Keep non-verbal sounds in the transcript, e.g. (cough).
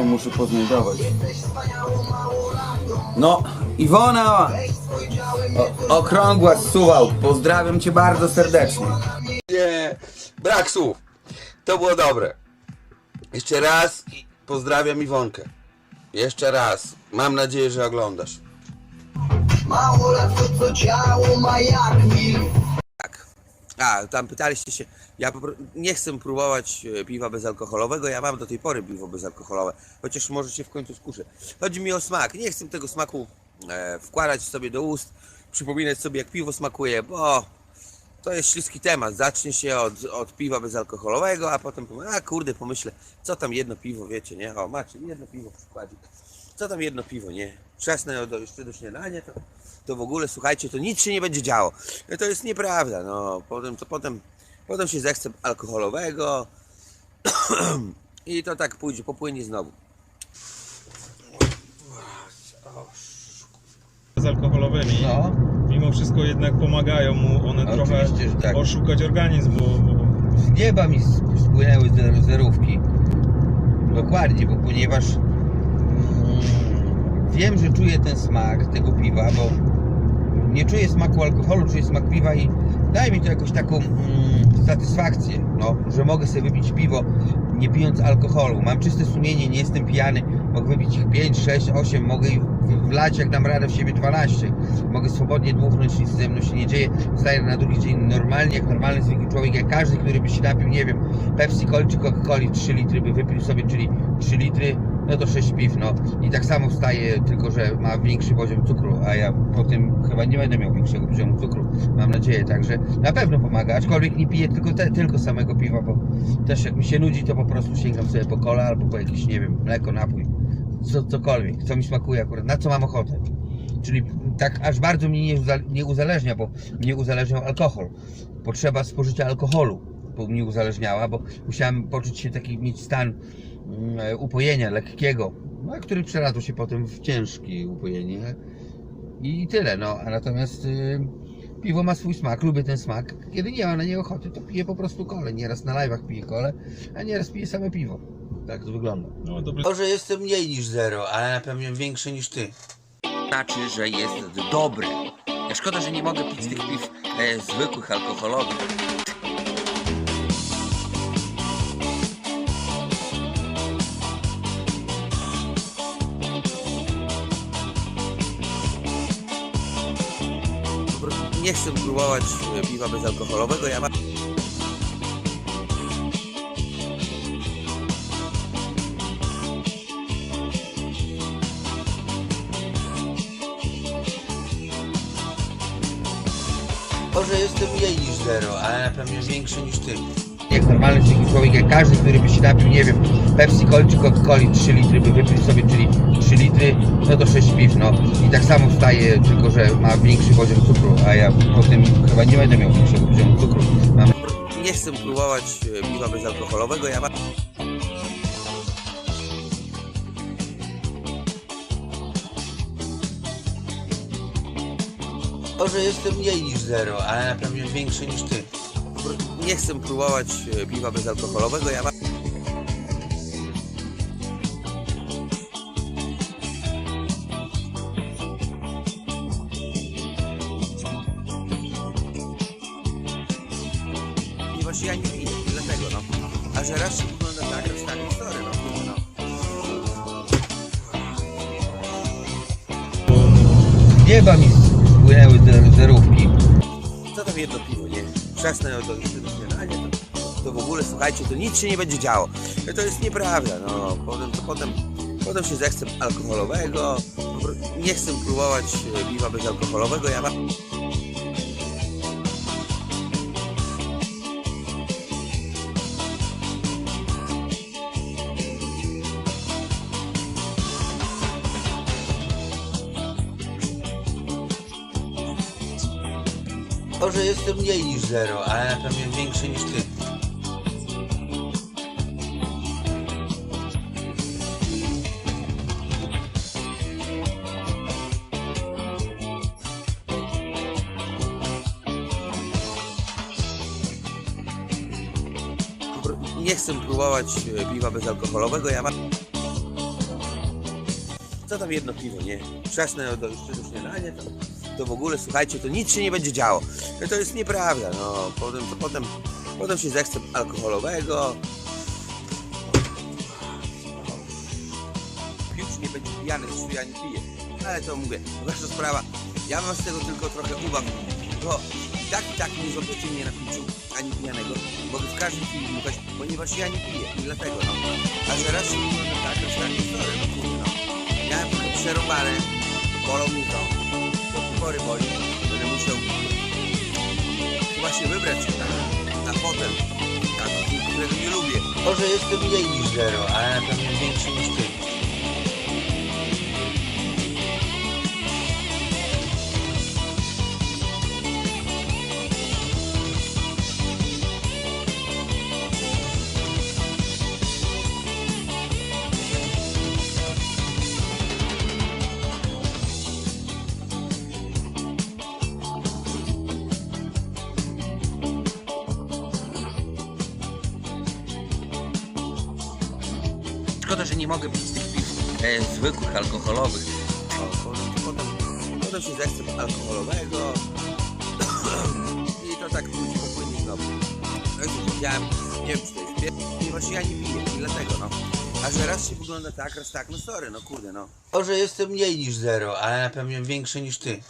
tylko muszę poznajdować. No, Iwona! O, okrągła z Suwałk, pozdrawiam cię bardzo serdecznie. Nie, brak słów. To było dobre. Jeszcze raz i pozdrawiam Iwonkę. Jeszcze raz. Mam nadzieję, że oglądasz. Mało lat to co ciało ma jak mil. A, tam pytaliście się, ja nie chcę próbować e, piwa bezalkoholowego, ja mam do tej pory piwo bezalkoholowe, chociaż może się w końcu skuszę. Chodzi mi o smak, nie chcę tego smaku e, wkładać sobie do ust, przypominać sobie jak piwo smakuje, bo to jest śliski temat. Zacznie się od, od piwa bezalkoholowego, a potem powiem, a kurde, pomyślę, co tam jedno piwo, wiecie, nie? O, macie, jedno piwo przykładzik. Co tam jedno piwo, nie? Do, jeszcze do śniadania, to, to w ogóle, słuchajcie, to nic się nie będzie działo. No To jest nieprawda, no. Potem, to potem, potem się zechce alkoholowego (clears throat) i to tak pójdzie, popłynie znowu. bezalkoholowymi. No, Mimo wszystko jednak pomagają mu one trochę Oczywiście, że tak. oszukać organizm, bo, bo z nieba mi spłynęły zer- zerówki. Dokładnie, bo ponieważ mm, wiem, że czuję ten smak tego piwa, bo nie czuję smaku alkoholu, czuję smak piwa i daje mi to jakąś taką mm, satysfakcję, no, że mogę sobie wypić piwo nie pijąc alkoholu. Mam czyste sumienie, nie jestem pijany, mogę wypić ich 5, 6, 8, mogę ich wlać jak dam radę w siebie 12. Mogę swobodnie dmuchnąć, nic ze mną się nie dzieje. Wstaję na drugi dzień normalnie, jak normalny zwykły człowiek, jak każdy, który by się napił, nie wiem, Pepsi Coli czy Coca-Coli 3 litry by wypił sobie, czyli 3 litry, no to 6 piw, no. I tak samo wstaje, tylko że ma większy poziom cukru, a ja po tym chyba nie będę miał większego poziomu cukru, mam nadzieję, także na pewno pomaga, aczkolwiek nie piję tylko, te, tylko samego piwa, bo też jak mi się nudzi, to po prostu sięgam sobie po kola albo po jakieś, nie wiem, mleko, napój, co, cokolwiek, co mi smakuje akurat, na co mam ochotę. Czyli tak aż bardzo mnie nie, uza- nie uzależnia, bo mnie uzależniał alkohol. Potrzeba spożycia alkoholu bo mnie uzależniała, bo musiałem poczuć się taki, mieć stan upojenia lekkiego, no, który przeradł się potem w ciężkie upojenie. I tyle, no. A natomiast y, piwo ma swój smak, lubię ten smak. Kiedy nie ma na nie ochoty, to piję po prostu kole. Nieraz na live'ach piję kole, a nieraz piję same piwo. Tak to wygląda. no, dobry Może jestem mniej niż zero, ale na pewno większy niż ty. znaczy, że jest dobre. Szkoda, że nie mogę pić tych piw e, zwykłych, alkoholowych. Nie chcę próbować e, piwa bezalkoholowego, ja mam... Może jestem mniej niż zero, ale na pewno większy niż ty. Jak normalny człowiek, jak każdy, który by się napił, nie wiem, Pepsi Coli czy Coca-Coli 3 litry by wypił sobie, czyli 3 litry, no to 6 piw, no. I tak samo wstaje, tylko że ma większy poziom cukru, a ja po tym chyba nie będę miał większego poziomu cukru. Mam Nie chcę próbować e, piwa bezalkoholowego, ja mam... Może jestem mniej niż zero, ale na pewno większy niż ty. Nie chcę próbować e, piwa bezalkoholowego, ja mam... Ponieważ ja nie piję, dlatego no. A że raz się wygląda tak, to stanie historia, no. no. z nieba mi spłynęły zer- zerówki. Co tam jedno piwo, nie? Wczesne do, jeszcze do śniadania, to, to w ogóle, słuchajcie, to nic się nie będzie działo. No To jest nieprawda, no. Potem, to potem, potem się zechce alkoholowego. Nie chcę próbować e, piwa bezalkoholowego, ja mam... Może jestem mniej niż zero, ale na pewno większy niż ty. Nie chcę próbować e, piwa bezalkoholowego, ja mam... co tam jedno piwo, nie? Wczesne do, jeszcze do śniadania, to, to w ogóle, słuchajcie, to nic się nie będzie działo. No to jest nieprawda, no. Potem, to potem, potem się zechce alkoholowego. Już nie będzie pijany, zresztą ja nie piję. Ale to mówię, wasza sprawa. Ja mam z tego tylko trochę uwag. Bo tak i tak nie złapiecie mnie na piciu ani pijanego. Mogę w każdym chwili dmuchać, ponieważ ja nie piję. I dlatego, no. A że raz się tak, że tak sorry, no kurde, no. Trochę przerobane, bolą mnie pory boli. Będę musiał się wybrać na, na hotel. Taki, którego nie lubię. Może jestem mniej niż zero, ale na pewno większy niż ty. Szkoda, że nie mogę pić tych piw e, zwykłych, alkoholowych. Potem, potem, potem się zechce alkoholowego i to tak pójdzie popłynie znowu. No i co powiedziałem, nie wiem czy to jest bieg, ponieważ ja nie piję i dlatego no. A że raz się wygląda tak, raz tak, no sorry, no kurde no. Może jestem mniej niż zero, ale na pewno większy niż ty.